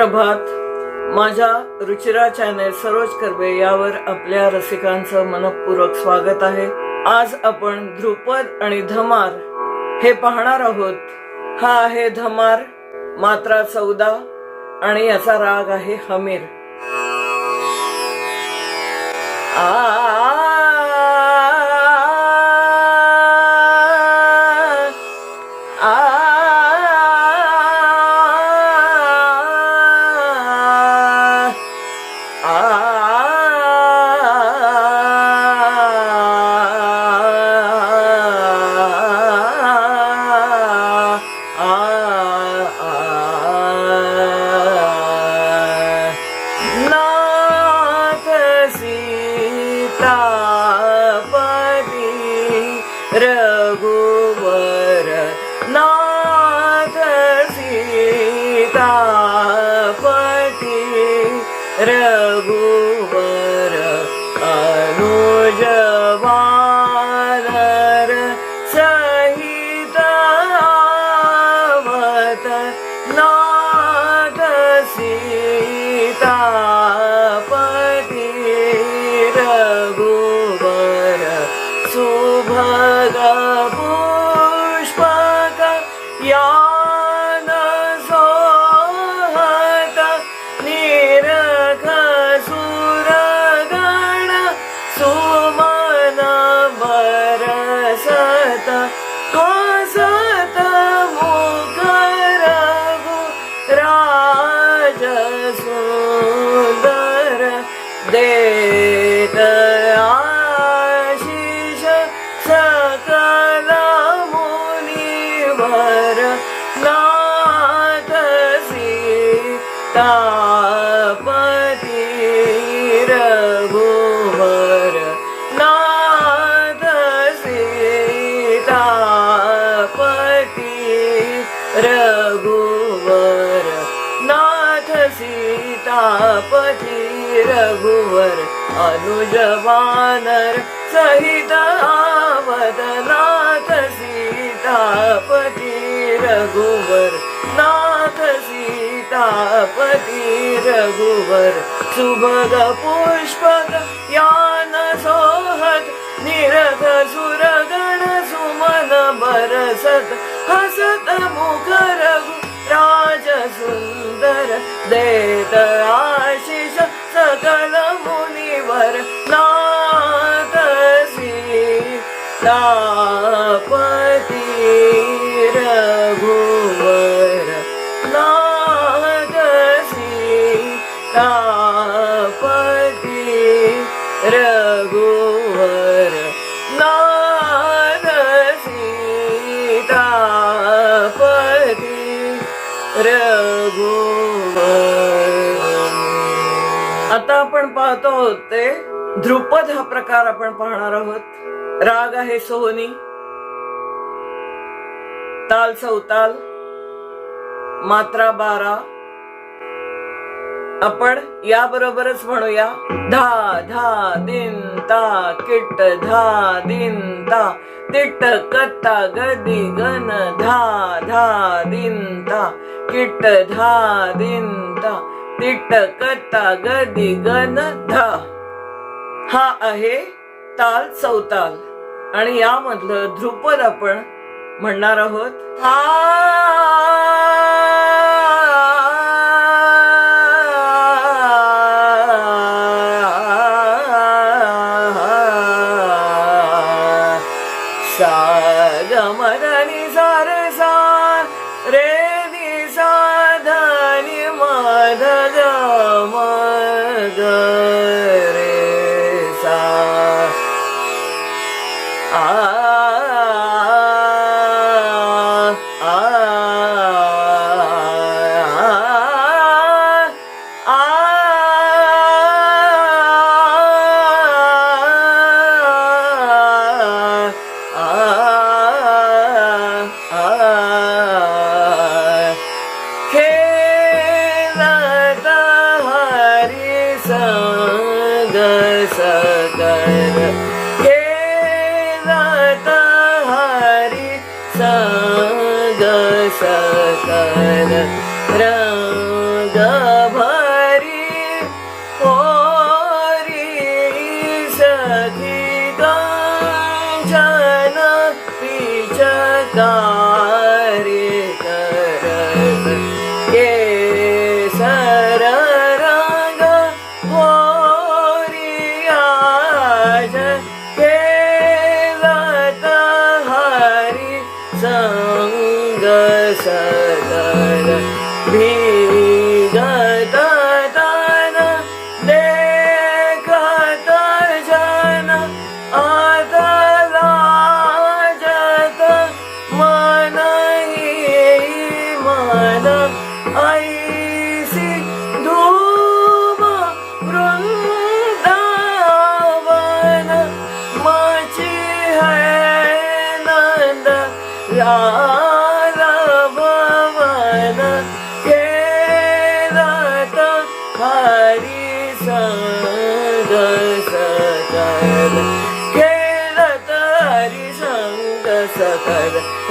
सुप्रभात. माझ्या रुचिरा चॅनेल सरोज कर्वे यावर आपल्या रसिकांचं मनपूर्वक स्वागत आहे. आज आपण ध्रुपद आणि धमार हे पाहणार आहोत. हा आहे धमार मात्रा चौदा आणि याचा राग आहे हमीर. आ nada, nada se de रघुवर अनुज वानर सहित आवद नाथ सीतापती रघुवर नाथ सीतापती रघुवर सुभग पुष्पक यान सोहत निरथ सुरगण सुमन बरसत हसत मुख रघु राज सुंदर देत सीतापती रघुवर नाथ सीतापती रघुवर नाथ सीतापती रघुवर. आता आपण पाहतो ते ध्रुपद हा प्रकार आपण पाहणार आहोत. राग आहे सोहनी. ताल चौताल मात्रा बारा. आपण याबरोबरच म्हणूया धा धा दिन ता किट धा दिन ता. तिट कत्ता गदी गन धा धा दिन ता. किट धा दिन ता. तिट कत्ता गदी गन धा. हा आहे ताल चौताल. आणि यामधलं ध्रुपद आपण म्हणणार आहोत हा खेळत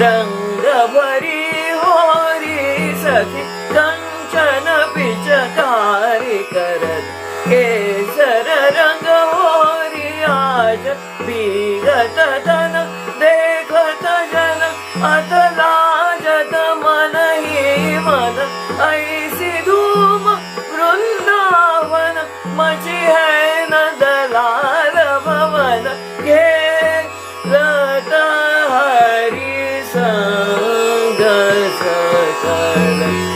रंग भरी होरी सखी जन अत लाजत मन ही मन ऐसी धूम वृंदावन मची है नदलाल भवन घे रत हरी संग सकल।